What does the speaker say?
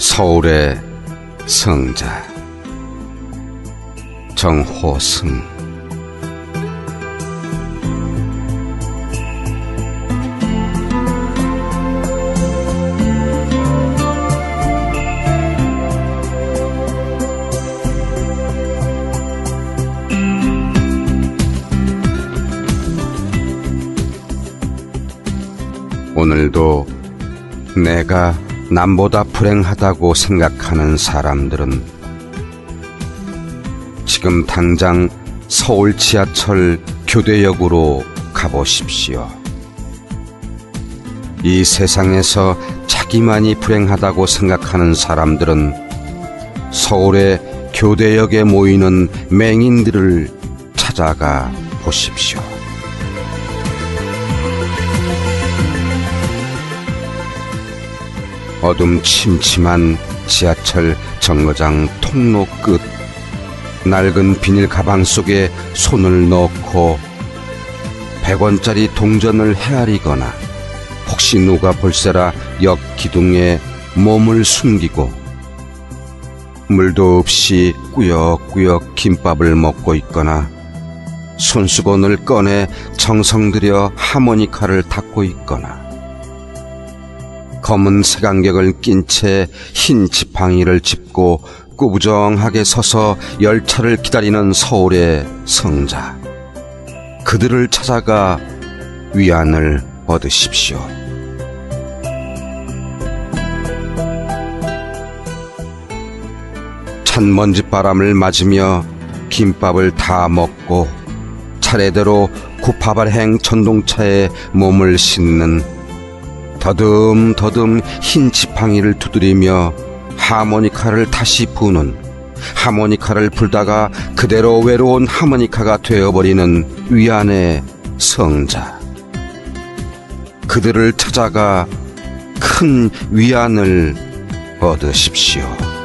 서울의 성자 정호승. 오늘도 내가 남보다 불행하다고 생각하는 사람들은 지금 당장 서울 지하철 교대역으로 가보십시오. 이 세상에서 자기만이 불행하다고 생각하는 사람들은 서울의 교대역에 모이는 맹인들을 찾아가 보십시오. 어둠 침침한 지하철 정거장 통로 끝. 낡은 비닐 가방 속에 손을 넣고 100원짜리 동전을 헤아리거나 혹시 누가 볼세라 역 기둥에 몸을 숨기고 물도 없이 꾸역꾸역 김밥을 먹고 있거나 손수건을 꺼내 정성 들여 하모니카를 닦고 있거나 검은 색안경을 낀 채 흰 지팡이를 짚고 꾸부정하게 서서 열차를 기다리는 서울의 성자. 그들을 찾아가 위안을 얻으십시오. 찬 먼지바람을 맞으며 김밥을 다 먹고 차례대로 구파발행 전동차에 몸을 싣는 더듬더듬 흰 지팡이를 두드리며 하모니카를 다시 부는 하모니카를 불다가 그대로 외로운 하모니카가 되어버리는 위안의 성자. 그들을 찾아가 큰 위안을 얻으십시오.